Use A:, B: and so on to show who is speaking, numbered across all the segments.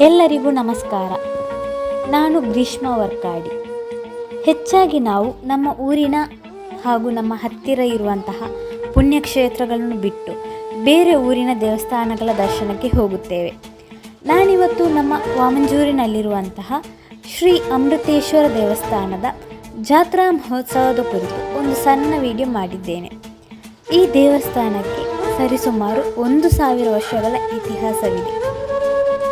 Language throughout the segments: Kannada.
A: ಎಲ್ಲರಿಗೂ ನಮಸ್ಕಾರ. ನಾನು ಗ್ರೀಷ್ಮ ವರ್ಕಾಡಿ ಹೆಚ್ಚಾಗಿ ನಾವು ನಮ್ಮ ಊರಿನ ಹಾಗೂ ನಮ್ಮ ಹತ್ತಿರ ಇರುವಂತಹ ಪುಣ್ಯಕ್ಷೇತ್ರಗಳನ್ನು ಬಿಟ್ಟು ಬೇರೆ ಊರಿನ ದೇವಸ್ಥಾನಗಳ ದರ್ಶನಕ್ಕೆ ಹೋಗುತ್ತೇವೆ. ನಾನಿವತ್ತು ನಮ್ಮ ವಾಮಂಜೂರಿನಲ್ಲಿರುವಂತಹ ಶ್ರೀ ಅಮೃತೇಶ್ವರ ದೇವಸ್ಥಾನದ ಜಾತ್ರಾ ಮಹೋತ್ಸವದ ಕುರಿತು ಒಂದು ಸಣ್ಣ ವಿಡಿಯೋ ಮಾಡಿದ್ದೇನೆ. ಈ ದೇವಸ್ಥಾನಕ್ಕೆ ಸರಿಸುಮಾರು ಒಂದು ಸಾವಿರ ವರ್ಷಗಳ ಇತಿಹಾಸವಿದೆ.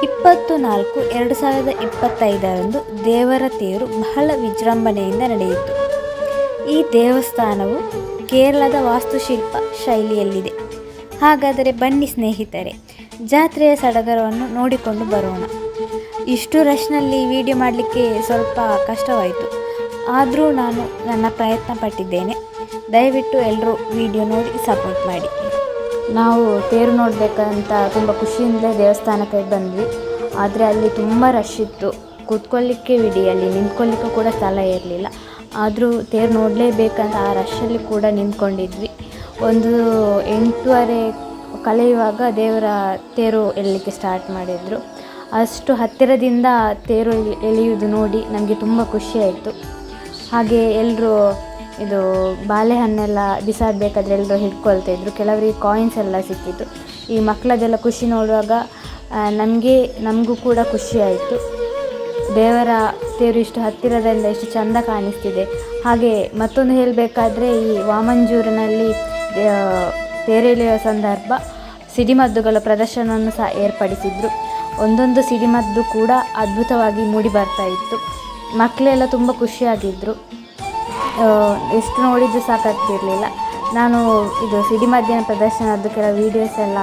A: ಇಪ್ಪತ್ತು ನಾಲ್ಕು ಎರಡು ಸಾವಿರದ ಇಪ್ಪತ್ತೈದರಂದು ದೇವರ ತೇರು ಬಹಳ ವಿಜೃಂಭಣೆಯಿಂದ ನಡೆಯಿತು. ಈ ದೇವಸ್ಥಾನವು ಕೇರಳದ ವಾಸ್ತುಶಿಲ್ಪ ಶೈಲಿಯಲ್ಲಿದೆ. ಹಾಗಾದರೆ ಬನ್ನಿ ಸ್ನೇಹಿತರೆ, ಜಾತ್ರೆಯ ಸಡಗರವನ್ನು ನೋಡಿಕೊಂಡು ಬರೋಣ. ಇಷ್ಟು ರಶ್ನಲ್ಲಿ ವಿಡಿಯೋ ಮಾಡಲಿಕ್ಕೆ ಸ್ವಲ್ಪ ಕಷ್ಟವಾಯಿತು. ಆದರೂ ನಾನು ನನ್ನ ಪ್ರಯತ್ನ ಪಟ್ಟಿದ್ದೇನೆ. ದಯವಿಟ್ಟು ಎಲ್ಲರೂ ವಿಡಿಯೋ ನೋಡಿ ಸಪೋರ್ಟ್ ಮಾಡಿ. ನಾವು ತೇರು ನೋಡಬೇಕಂತ ತುಂಬ ಖುಷಿಯಿಂದ ದೇವಸ್ಥಾನಕ್ಕೆ ಬಂದ್ವಿ. ಆದರೆ ಅಲ್ಲಿ ತುಂಬ ರಶ್ ಇತ್ತು. ಕೂತ್ಕೊಳ್ಳಿಕ್ಕೆ ಬಿಡಿ, ಅಲ್ಲಿ ನಿಂತ್ಕೊಳ್ಳಿಕ್ಕೂ ಕೂಡ ಸ್ಥಳ ಇರಲಿಲ್ಲ ಆದರೂ ತೇರು ನೋಡಲೇಬೇಕಂತ ಆ ರಶಲ್ಲಿ ಕೂಡ ನಿಂತ್ಕೊಂಡಿದ್ವಿ. ಒಂದು ಎಂಟೂವರೆ ಕಳೆಯುವಾಗ ದೇವರ ತೇರು ಎಳಲಿಕ್ಕೆ ಸ್ಟಾರ್ಟ್ ಮಾಡಿದರು. ಅಷ್ಟು ಹತ್ತಿರದಿಂದ ತೇರು ಎಳಿ- ಎಳೆಯುವುದು ನೋಡಿ ನಮಗೆ ತುಂಬ ಖುಷಿಯಾಯಿತು ಹಾಗೆ ಎಲ್ಲರೂ ಇದು ಬಾಳೆಹಣ್ಣೆಲ್ಲ ಬಿಸಾಡಬೇಕಾದ್ರೆ ಎಲ್ಲರೂ ಹಿಡ್ಕೊಳ್ತಾ ಇದ್ರು. ಕೆಲವರಿಗೆ ಕಾಯಿನ್ಸ್ ಎಲ್ಲ ಸಿಕ್ಕಿತ್ತು. ಈ ಮಕ್ಕಳದೆಲ್ಲ ಖುಷಿ ನೋಡುವಾಗ ನಮಗೆ, ನಮಗೂ ಕೂಡ ಖುಷಿ ಆಯಿತು. ದೇವರ ತೇರು ಇಷ್ಟು ಹತ್ತಿರದಿಂದ ಎಷ್ಟು ಚಂದ ಕಾಣಿಸ್ತಿದೆ. ಹಾಗೆ ಮತ್ತೊಂದು ಹೇಳಬೇಕಾದ್ರೆ, ಈ ವಾಮಂಜೂರಿನಲ್ಲಿ ತೇರೆಳೆಯುವ ಸಂದರ್ಭ ಸಿಡಿಮದ್ದುಗಳ ಪ್ರದರ್ಶನವನ್ನು ಸಹ ಏರ್ಪಡಿಸಿದ್ರು. ಒಂದೊಂದು ಸಿಡಿಮದ್ದು ಕೂಡ ಅದ್ಭುತವಾಗಿ ಮೂಡಿ ಬರ್ತಾ ಇತ್ತು. ಮಕ್ಕಳೆಲ್ಲ ತುಂಬ ಖುಷಿಯಾಗಿದ್ದರು ಎಷ್ಟು ನೋಡಿದ್ದು ಸಾಕಾಗ್ತಿರಲಿಲ್ಲ. ನಾನು ಇದು ಸಿಡಿ ಮಧ್ಯಾಹ್ನ ಪ್ರದರ್ಶನದ್ದು ಕೆಲವು ವೀಡಿಯೋಸ್ ಎಲ್ಲ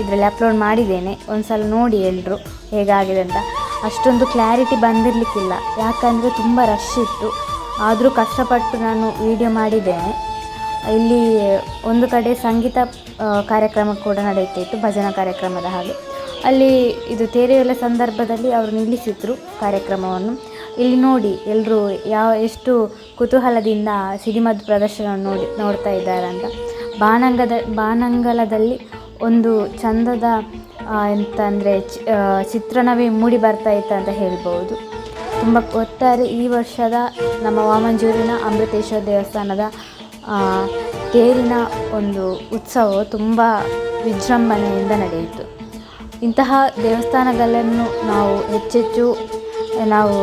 A: ಇದರಲ್ಲಿ ಅಪ್ಲೋಡ್ ಮಾಡಿದ್ದೇನೆ. ಒಂದು ಸಲ ನೋಡಿ ಎಲ್ಲರೂ ಹೇಗಾಗಿದೆ ಅಂತ. ಅಷ್ಟೊಂದು ಕ್ಲಾರಿಟಿ ಬಂದಿರಲಿಕ್ಕಿಲ್ಲ. ಯಾಕಂದರೆ ತುಂಬ ರಶ್ ಇತ್ತು. ಆದರೂ ಕಷ್ಟಪಟ್ಟು ನಾನು ವಿಡಿಯೋ ಮಾಡಿದ್ದೇನೆ. ಇಲ್ಲಿ ಒಂದು ಕಡೆ ಸಂಗೀತ ಕಾರ್ಯಕ್ರಮ ಕೂಡ ನಡೆಯುತ್ತಿತ್ತು, ಭಜನಾ ಕಾರ್ಯಕ್ರಮದ ಹಾಗೆ. ಅಲ್ಲಿ ಇದು ತೇರೆಯುವ ಸಂದರ್ಭದಲ್ಲಿ ಅವರು ನಿಲ್ಲಿಸಿದ್ರು ಕಾರ್ಯಕ್ರಮವನ್ನು. ಇಲ್ಲಿ ನೋಡಿ ಎಲ್ಲರೂ ಯಾವ, ಎಷ್ಟು ಕುತೂಹಲದಿಂದ ಸಿನಿಮಾದ ಪ್ರದರ್ಶನವನ್ನು ನೋಡಿ, ನೋಡ್ತಾ ಇದ್ದಾರೆ ಅಂತ. ಬಾನಂಗದ ಬಾನಂಗಲದಲ್ಲಿ ಒಂದು ಚಂದದ ಎಂತಂದರೆ ಎಂತ ಚಿತ್ರಣವೇ ಮೂಡಿ ಬರ್ತಾ ಇತ್ತು ಅಂತ ಹೇಳ್ಬೋದು ತುಂಬ ಒಟ್ಟಾರೆ ಈ ವರ್ಷದ ನಮ್ಮ ವಾಮಂಜೂರಿನ ಅಮೃತೇಶ್ವರ ದೇವಸ್ಥಾನದ ತೇರಿನ ಒಂದು ಉತ್ಸವವು ತುಂಬ ವಿಜೃಂಭಣೆಯಿಂದ ನಡೆಯಿತು. ಇಂತಹ ದೇವಸ್ಥಾನಗಳನ್ನು ನಾವು ಹೆಚ್ಚೆಚ್ಚು ನಾವು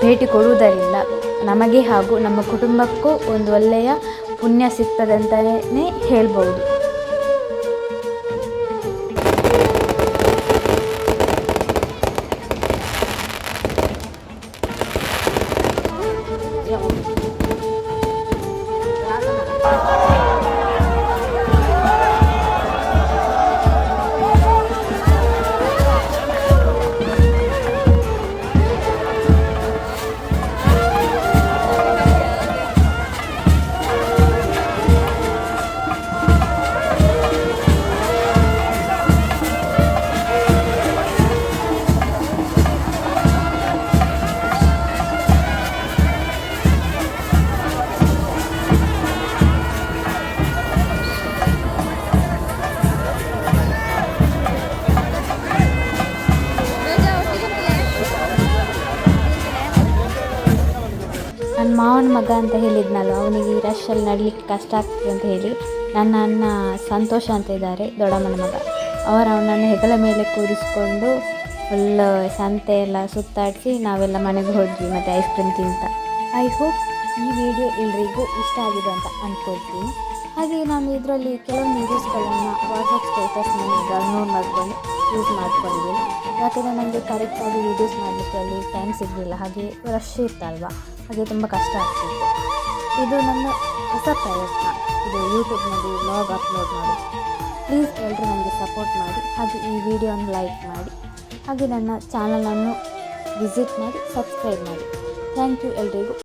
A: ಭೇಟಿ ಕೊಡುವುದರಿಂದ ನಮಗೆ ಹಾಗೂ ನಮ್ಮ ಕುಟುಂಬಕ್ಕೂ ಒಂದು ಒಳ್ಳೆಯ ಪುಣ್ಯ ಸಿಗ್ತದೆ ಅಂತಲೇ ಹೇಳ್ಬೋದು ಮಾವನ ಮಗ ಅಂತ ಹೇಳಿದ್ನಲ್ಲ ಅವನಿಗೆ ಈ ರಶಲ್ಲಿ ನಡಲಿಕ್ಕೆ ಕಷ್ಟ ಆಗ್ತದೆ ಅಂತ ಹೇಳಿ ನನ್ನ ಅಣ್ಣ ಸಂತೋಷ ಅಂತ ಇದ್ದಾರೆ ದೊಡ್ಡಮ್ಮನ ಮಗ. ಅವರು ಅವನನ್ನು ಹೆಗಲ ಮೇಲೆ ಕೂರಿಸ್ಕೊಂಡು ಫುಲ್ಲು ಸಂತೆ ಎಲ್ಲ ಸುತ್ತಾಡಿಸಿ ನಾವೆಲ್ಲ ಮನೆಗೆ ಹೋದ್ವಿ ಮತ್ತು ಐಸ್ ಕ್ರೀಮ್ ತಿಂತ. ಐ ಹೋಪ್ ಈ ವಿಡಿಯೋ ಎಲ್ರಿಗೂ ಇಷ್ಟ ಆಗಿದೆ ಅಂತ ಅಂದ್ಕೊಳ್ತೀನಿ ಹಾಗೆ ನಾನು ಇದರಲ್ಲಿ ಕೆಲವೊಂದು ವೀಡಿಯೋಸ್ಗಳನ್ನು ವಾಟ್ಸಪ್ ಸ್ಟೇಟಸ್ನಲ್ಲಿ ಡೌನ್ಲೋಡ್ ಮಾಡ್ಕೊಂಡು ಯೂಸ್ ಮಾಡ್ಕೊಂಡಿದ್ದೀನಿ. ಯಾಕಂದರೆ ನನಗೆ ಕರೆಕ್ಟಾಗಿ ವೀಡಿಯೋಸ್ ಮಾಡಲಿಕ್ಕೆ ಅಲ್ಲಿ ಟೈಮ್ ಸಿಗಲಿಲ್ಲ, ಹಾಗೆ ರಶ್ ಇತ್ತಲ್ವ? ಹಾಗೆ ತುಂಬ ಕಷ್ಟ ಆಗ್ತಿತ್ತು ಇದು ನನ್ನ ಹೊಸ ಪ್ರಯತ್ನ. ಇದು ಯೂಟ್ಯೂಬ್ನಲ್ಲಿ ವ್ಲಾಗ್ ಅಪ್ಲೋಡ್ ಮಾಡಿ. ಪ್ಲೀಸ್ ಎಲ್ಲರೂ ನನಗೆ ಸಪೋರ್ಟ್ ಮಾಡಿ. ಹಾಗೆ ಈ ವಿಡಿಯೋನ ಲೈಕ್ ಮಾಡಿ. ಹಾಗೆ ನನ್ನ ಚಾನಲನ್ನು ವಿಸಿಟ್ ಮಾಡಿ ಸಬ್ಸ್ಕ್ರೈಬ್ ಮಾಡಿ. ಥ್ಯಾಂಕ್ ಯು ಎಲ್ರಿಗೂ.